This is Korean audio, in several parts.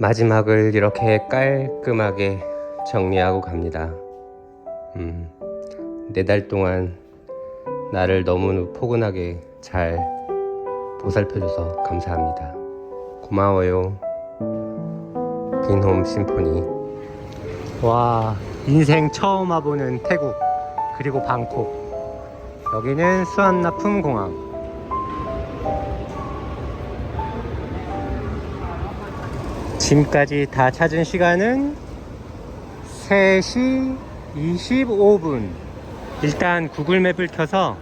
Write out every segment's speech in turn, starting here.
마지막을 이렇게 깔끔하게 정리하고 갑니다. 음, 네달 동안 나를 너무 포근하게 잘 보살펴줘서 감사합니다. 고마워요. 빈홈 심포니. 와, 인생 처음 와보는 태국, 그리고 방콕. 여기는 수완나품 공항. 지금까지 다 찾은 시간은 3시 25분. 일단 구글 맵을 켜서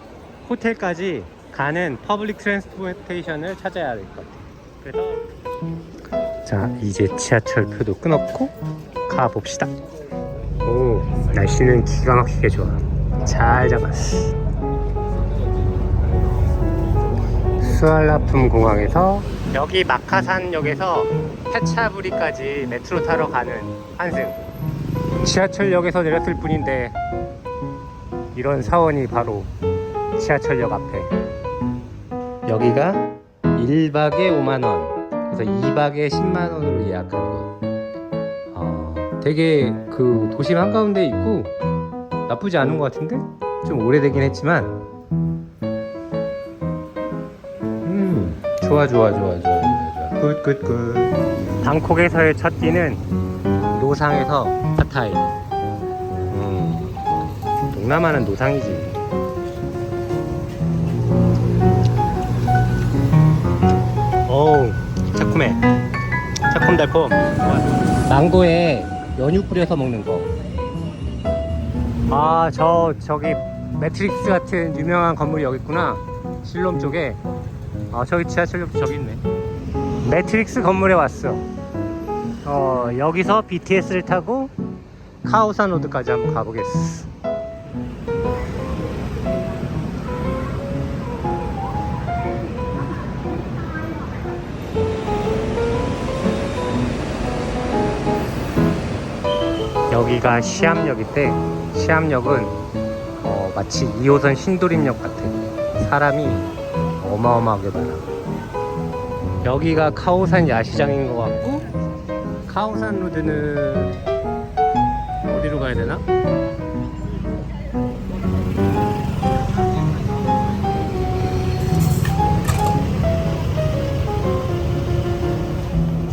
호텔까지 가는 퍼블릭 트랜스포테이션을 찾아야 될 것 같아요. 그래서 자, 이제 지하철 표도 끊었고 가봅시다. 오, 날씨는 기가 막히게 좋아. 잘 잡았어. 수알라품 공항에서 여기 마카산역에서 페차부리까지 메트로 타러 가는 환승. 지하철역에서 내렸을 뿐인데 이런 사원이 바로 지하철역 앞에. 여기가 1박에 5만원, 그래서 2박에 10만원으로 예약한 거. 어, 되게 그 도심 한가운데 있고 나쁘지 않은 것 같은데? 좀 오래되긴 했지만 좋아 좋아 좋아 좋아 굿굿굿 방콕에서의 첫 끼는 노상에서 팟타이 음 동남아는 노상이지 어우 새콤해 새콤달콤 망고에 연유 뿌려서 먹는 거. 아, 저 저기 매트릭스 같은 유명한 건물이 여기 있구나. 실롬 쪽에. 아, 저기 지하철역도 저기 있네. 매트릭스 건물에 왔어. 어, 여기서 BTS를 타고 카오산 로드까지 한번 가보겠어. 여기가 시암역인데 시암역은 어, 마치 2호선 신도림역 같아. 사람이 어마어마하게 많아. 여기가 카오산 야시장인 것 같고 카오산 로드는 어디로 가야 되나?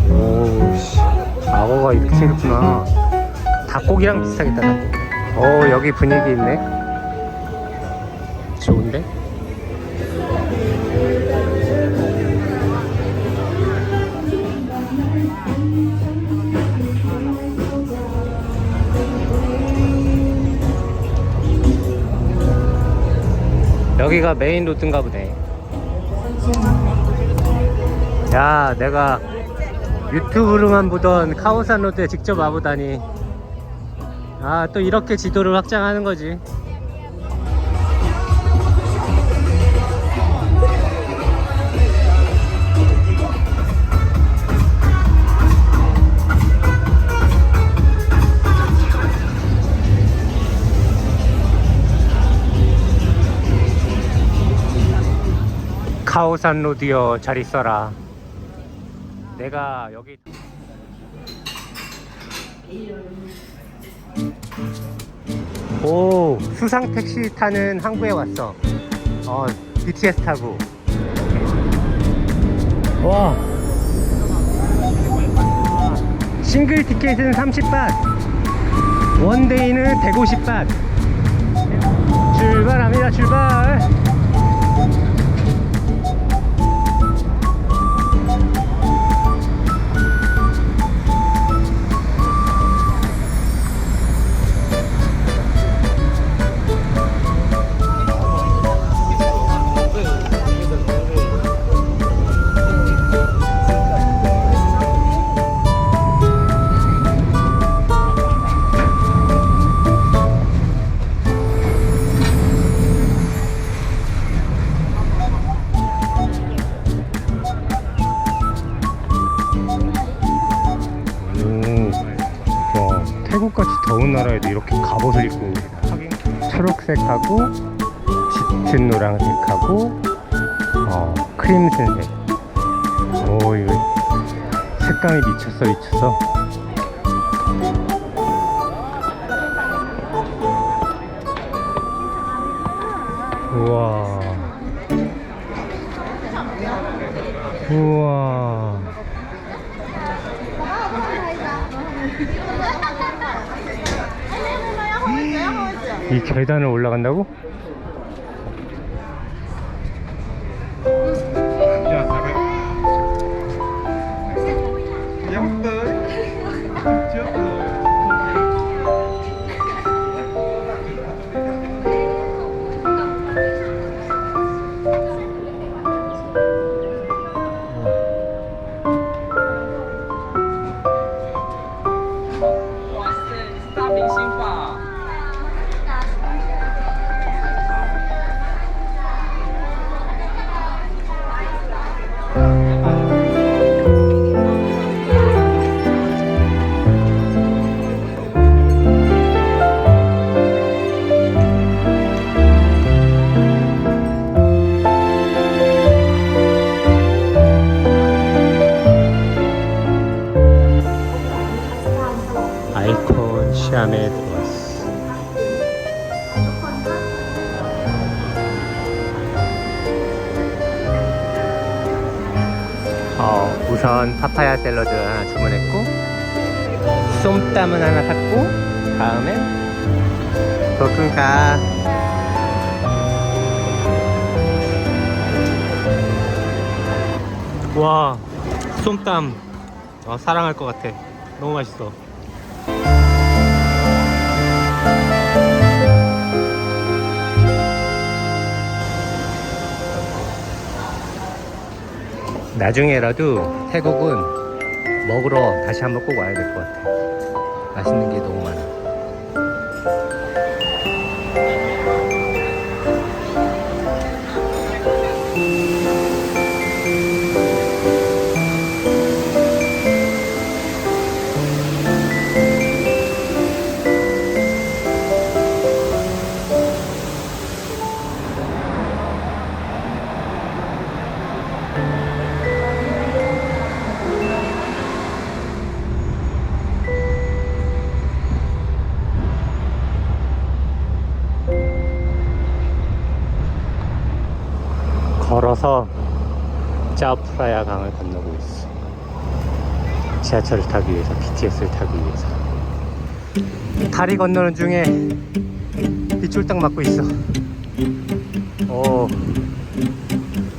오우씨 악어가 이렇게 생겼구나 닭고기랑 비슷하겠다 닭고기 어 여기 분위기 있네 좋은데? 여기가 메인 로드인가 보네. 야 내가 유튜브로만 보던 카오산 로드에 직접 와보다니. 아 또 이렇게 지도를 확장하는 거지 카오산 로디어 잘 있어라. 내가 여기 오 수상 택시 타는 항구에 왔어. 어 BTS 타고. 와 싱글 티켓은 30밭 원데이는 150밭 출발합니다 출발 태국같이 더운 나라에도 이렇게 갑옷을 입고 하긴 초록색하고 짙은 노란색하고 어, 크림색색 오 이거 색감이 미쳤어 미쳤어. 우와. 우와 이 계단을 올라간다고? 우선 파파야 샐러드 하나 주문했고, 쏨땀은 하나 샀고, 다음에 볶음가. 와, 쏨땀. 어, 사랑할 것 같아. 너무 맛있어. 나중에라도 태국은 먹으러 다시 한번 꼭 와야 될 것 같아. 맛있는 게 너무 많아. 걸어서 짜프라야 강을 건너고 있어. 지하철을 타기 위해서, BTS를 타기 위해서. 다리 건너는 중에 빗줄딱 맞고 있어. 오,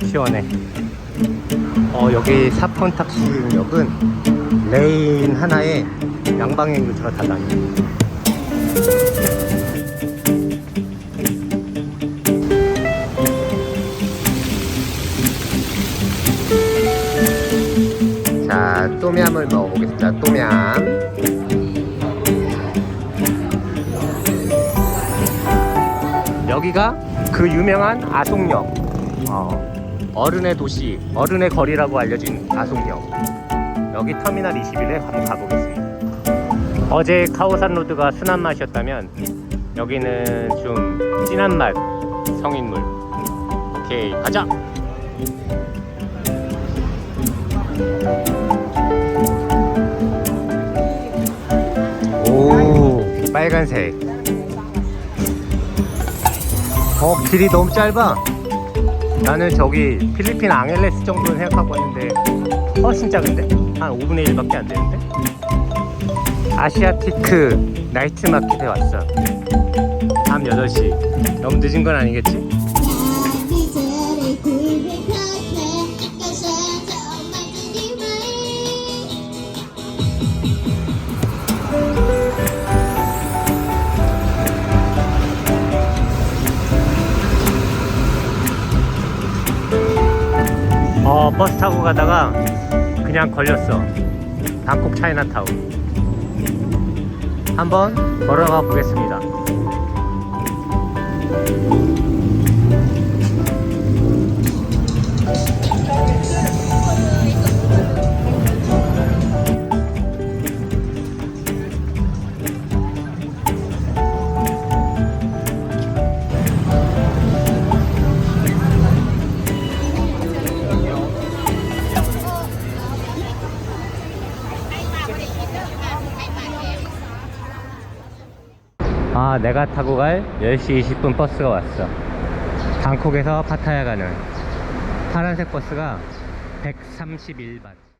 시원해. 어, 여기 사폰탁시역은 레인 하나에 양방향 유주가 다 다녀. 자, 또미암을 먹어보겠습니다. 또미암. 여기가 그 유명한 아송역. 어, 어른의 도시, 어른의 거리라고 알려진 아송역. 여기 터미널 21에 한번 가보겠습니다. 어제 카오산 로드가 순한 맛이었다면 여기는 좀 진한 맛 성인물. 오케이, 가자! 빨간색 어 길이 너무 짧아 나는 저기 필리핀 앙헬레스 정도는 생각하고 왔는데 훨씬 작은데? 한 5분의 1밖에 안 되는데? 아시아티크 나이트 마켓에 왔어 밤 8시 너무 늦은 건 아니겠지? 어 버스 타고 가다가 그냥 걸렸어. 방콕 차이나타운. 한번 걸어가 보겠습니다 아, 내가 타고 갈 10시 20분 버스가 왔어. 방콕에서 파타야 가는 파란색 버스가 131반.